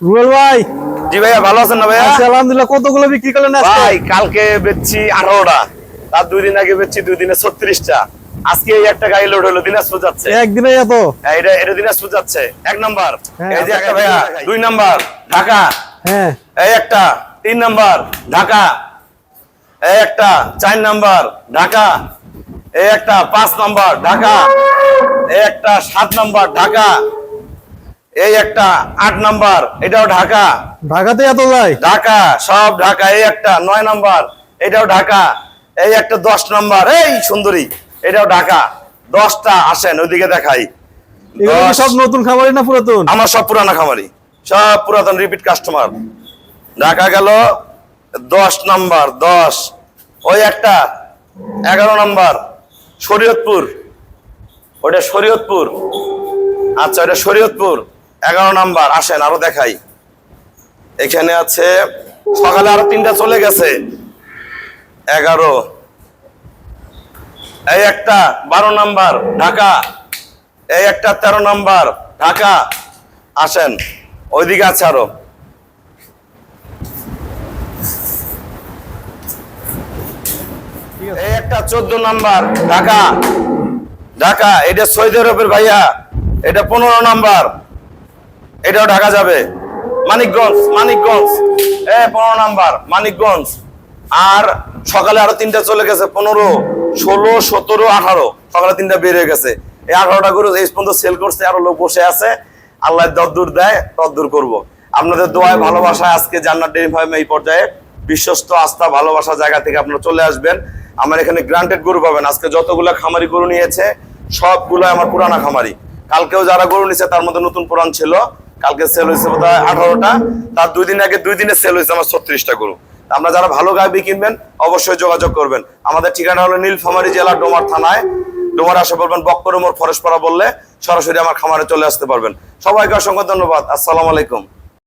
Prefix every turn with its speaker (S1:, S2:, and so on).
S1: রুবেল ভাই।
S2: জি ভাইয়া ভালো আছেন না ভাইয়া?
S1: আচ্ছা, আলহামদুলিল্লাহ কতগুলো বিক্রি করলেন
S2: ভাই কালকে বেচছি আঠারোটা। তার দুই দিন আগে বেচছি দুই দিনে ছত্রিশটা। আজকে এই একটা গাড়ি লোড হলো দিনাজপুর যাচ্ছে।
S1: একদিনে এত?
S2: হ্যাঁ, এটা এটা দিনাজপুর যাচ্ছে। এক নাম্বার।
S1: হ্যাঁ,
S2: এই যে
S1: আচ্ছা,
S2: একটা ভাইয়া দুই নাম্বার ঢাকা।
S1: হ্যাঁ।
S2: এই একটা তিন নাম্বার ঢাকা। এই একটা চার নাম্বার ঢাকা। এই একটা পাঁচ নাম্বার ঢাকা। এই একটা সাত নাম্বার ঢাকা। এই একটা আট নাম্বার এটাও ঢাকা।
S1: ঢাকাতে এত যায়?
S2: ঢাকা সব ঢাকা এই একটা নয় নাম্বার এটাও ঢাকা এই একটা দশ নাম্বার এই সুন্দরী এটাও ঢাকা। দশটা আসেন ওইদিকে দেখাই।
S1: সব নতুন খামারি না পুরাতন?
S2: আমার সব পুরানা খামারি সব পুরাতন রিপিট কাস্টমার ঢাকা গেল দশ নাম্বার দশ। ওই একটা এগারো নাম্বার শরীয়তপুর। ওটা শরীয়তপুর। আচ্ছা ওটা শরীয়তপুর। এগারো নাম্বার, আসেন, আরও দেখাই। এখানে আছে, সকালে আরও তিনটা চলে গেছে। এগারো। এই একটা, বারো নাম্বার, ঢাকা। এই একটা, তেরো নাম্বার, ঢাকা। আসেন, ওইদিকে আছে আরও। এই একটা, চোদ্দ নাম্বার, ঢাকা। ঢাকা, এটা সৌদি আরবের ভাইয়া। এটা পনেরো নাম্বার। এটাও ঢাকা যাবে। মানিকগঞ্জ মানিকগঞ্জ। এ, পনেরো নাম্বার, মানিকগঞ্জ। আর সকালে আরও তিনটা চলে গেছে, পনেরো, ষোলো, সতেরো, আঠারো। সকালে তিনটা হয়ে গেছে। এই আঠারোটা গরু এই পর্যন্ত সেল করছে, আরও লোক বসে আছে, আল্লাহ দূর দেয়, তদ্দূর করব। আপনাদের দোয়ায় ভালোবাসায় আজকে জান্নাত ডেরি ফার্ম এই পর্যায়ে বিশ্বস্ত আস্থা, ভালোবাসা জায়গা থেকে আপনারা চলে আসবেন। আমার এখানে গ্রান্টেড গরু পাবেন। আজকে যতগুলো খামারি গরু নিয়েছে সবগুলো আমার পুরানা খামারি। কালকেও যারা গরু নিয়েছে, তার মধ্যে নতুন পুরান ছিল। কালকে সেল হয়েছে বোধ হয় আঠারোটা। তার দুই দিন আগে, দুই দিনে সেল হয়েছে আমার ছত্রিশটা গরু। আমরা যারা ভালো গাবি কিনবেন, অবশ্যই যোগাযোগ করবেন। আমাদের ঠিকানা হলো নীলফামারী জেলা, ডোমার থানায়। ডোমার আসে বলবেন বক্করমোর ফরেশপাড়া পাড়া বললে, সরাসরি আমার খামারে চলে আসতে পারবেন। সবাইকে অসংখ্য ধন্যবাদ। আসসালাম আলাইকুম।